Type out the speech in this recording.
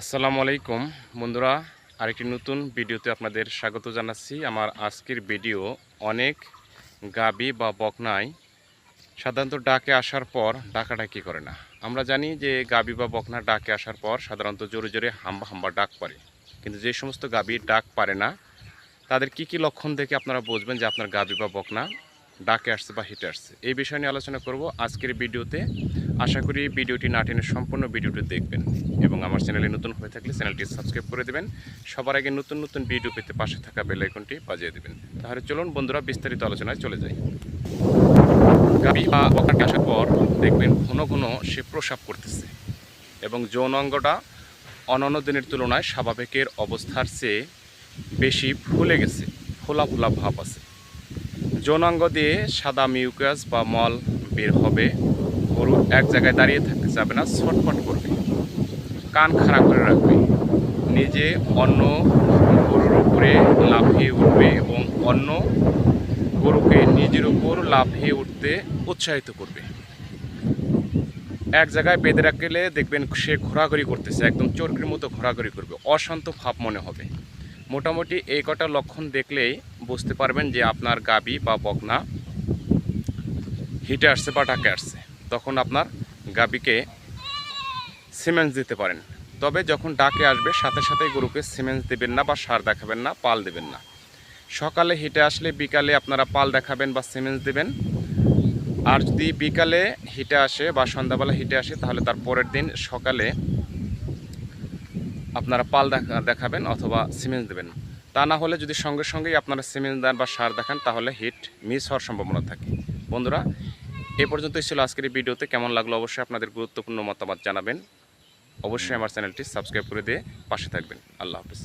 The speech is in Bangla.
আসসালামু আলাইকুম। বন্ধুরা, আরেকটি নতুন ভিডিওতে আপনাদের স্বাগত জানাচ্ছি। আমার আজকের ভিডিও অনেক গাবি বা বকনায় সাধারণত ডাকে আসার পর ডাকাডাকি করে না। আমরা জানি যে গাবি বা বকনা ডাকে আসার পর সাধারণত জোরে জোরে হাম্বা হাম্বা ডাক পারে। কিন্তু যে সমস্ত গাবি ডাক পারে না, তাদের কি কি লক্ষণ দেখে আপনারা বুঝবেন যে আপনার গাবি বা বকনা ডাকে আসছে বা হিটে আসছে। এই বিষয় নিয়ে আলোচনা করব আজকের ভিডিওতে। আশা করি ভিডিওটি না টেনে সম্পূর্ণ ভিডিওটি দেখবেন এবং আমার চ্যানেলে নতুন হয়ে থাকলে চ্যানেলটি সাবস্ক্রাইব করে দেবেন। সবার আগে নতুন নতুন ভিডিও পেতে পাশে থাকা বেল আইকনটি বাজিয়ে দেবেন। তাহলে চলুন বন্ধুরা বিস্তারিত আলোচনায় চলে যাই। গাবি বা বকাটি আসার পর দেখবেন ঘন ঘন সে প্রসাব করতেছে এবং যৌন অঙ্গটা অন্যান্য দিনের তুলনায় স্বাভাবিকের অবস্থার চেয়ে বেশি ফুলে গেছে, ফোলা ফোলা ভাব আছে। যৌনাঙ্গ দিয়ে সাদা মিউকাস বা মল বের হবে। গরু এক জায়গায় দাঁড়িয়ে থাকতে যাবে না, ছটফট করবে। কান খাড়া করে রাখবে। নিজে অন্য গরুর উপরে লাফিয়ে উঠবে এবং অন্য গরুকে নিজের উপর লাফিয়ে উঠতে উৎসাহিত করবে। এক জায়গায় বেঁধে রাখলে দেখবেন সে ঘোরাঘুরি করতেছে, একদম চরকির মতো ঘোরাঘুরি করবে। অশান্ত ভাব মনে হবে। মোটামুটি এই কটা লক্ষণ দেখলেই বুঝতে পারবেন যে আপনার গাবি বা বকনা হিটে আসছে বা ডাকে আসছে। তখন আপনার গাবিকে সিমেন্স দিতে পারেন। তবে যখন ডাকে আসবে, সাথে সাথে গরুকে সিমেন্স দেবেন না বা সার দেখাবেন না, পাল দেবেন না। সকালে হিটে আসলে বিকালে আপনারা পাল দেখাবেন বা সিমেন্স দেবেন। আর যদি বিকালে হিটে আসে বা সন্ধ্যাবেলা হিটে আসে, তাহলে তার পরের দিন সকালে আপনারা পাল দেখা, দেখাবেন অথবা সিমেন্স দেবেন। তা না হলে যদি সঙ্গে সঙ্গেই আপনারা সিমেন্ট দেন বা সার দেখান, তাহলে হিট মিস হওয়ার সম্ভাবনা থাকে। বন্ধুরা, এ পর্যন্তই ছিল আজকের ভিডিওতে। কেমন লাগল অবশ্যই আপনাদের গুরুত্বপূর্ণ মতামত জানাবেন। অবশ্যই আমার চ্যানেলটি সাবস্ক্রাইব করে দিয়ে পাশে থাকবেন। আল্লাহ হাফিজ।